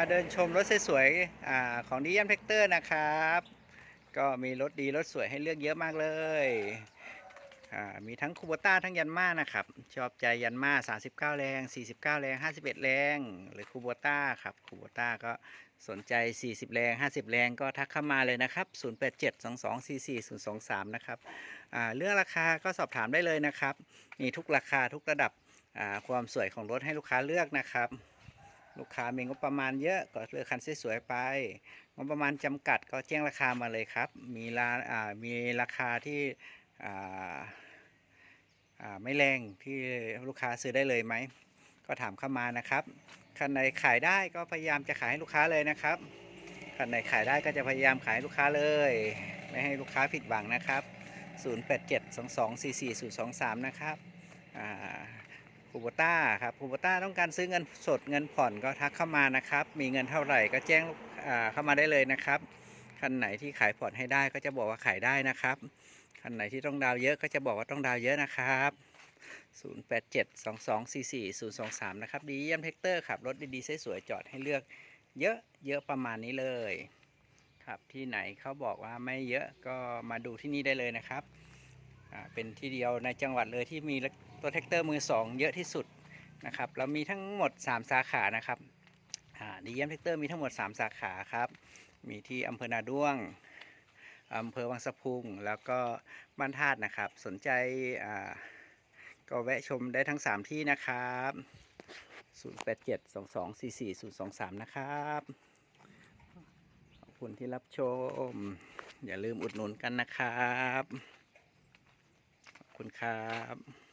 มาเดินชมรถสวยๆของดิยันเพกเตอร์นะครับ ก็มีรถดีรถสวยให้เลือกเยอะมากเลยมีทั้งคูโบต้าทั้งยันมานะครับ ชอบใจยันมา 39 แรง 49 แรง 51 แรง หรือคูโบต้าครับคูโบต้าก็สนใจ 40 แรง 50 แรงก็ทักเข้ามาเลยนะครับ 0872244023 นะครับเรื่องราคาก็สอบถามได้เลยนะครับ มีทุกราคาทุกระดับความสวยของรถให้ลูกค้าเลือกนะครับ ลูกค้ามีงบประมาณเยอะก็เลือกคันสวยๆไป งบประมาณจำกัดก็แจ้งราคามาเลยครับ มีราอ่ามีราคาที่อ่าอ่าไม่แรงที่ลูกค้าซื้อได้เลยไหม ก็ถามเข้ามานะครับ คันไหนขายได้ก็พยายามจะขายให้ลูกค้าเลยนะครับ คันไหนขายได้ก็จะพยายามขายให้ลูกค้าเลย ไม่ให้ลูกค้าผิดหวังนะครับ 0872244023 นะครับ อ่า คูโบต้าครับคูโบต้าต้องการซื้อเงินสดเงินผ่อนก็ทักเข้ามานะครับ มีเงินเท่าไหร่ก็แจ้งเข้ามาได้เลยนะครับ คันไหนที่ขายผ่อนให้ได้ก็จะบอกว่าขายได้นะครับ คันไหนที่ต้องดาวเยอะก็จะบอกว่าต้องดาวเยอะนะครับ 0872244023 นะครับ ดีเยี่ยมเทคเตอร์ครับรถดีๆสวยๆจอดให้เลือกเยอะเยอะประมาณนี้เลย ครับที่ไหนเขาบอกว่าไม่เยอะก็มาดูที่นี่ได้เลยนะครับ เป็นที่เดียวในจังหวัดเลยที่มีตัวแท็กเตอร์มือ2เยอะที่สุดนะครับเรามีทั้งหมด 3 สาขานะครับดีเยี่ยมแท็กเตอร์มีทั้งหมด 3 สาขาครับ มีที่อำเภอนาด้วงอำเภอวังสะพุง แล้วก็บ้านธาตุนะครับ สนใจก็แวะชมได้ทั้ง 3 ที่นะครับ 0872244023 นะครับ ขอบคุณที่รับชม อย่าลืมอุดหนุนกันนะครับ คุณครับ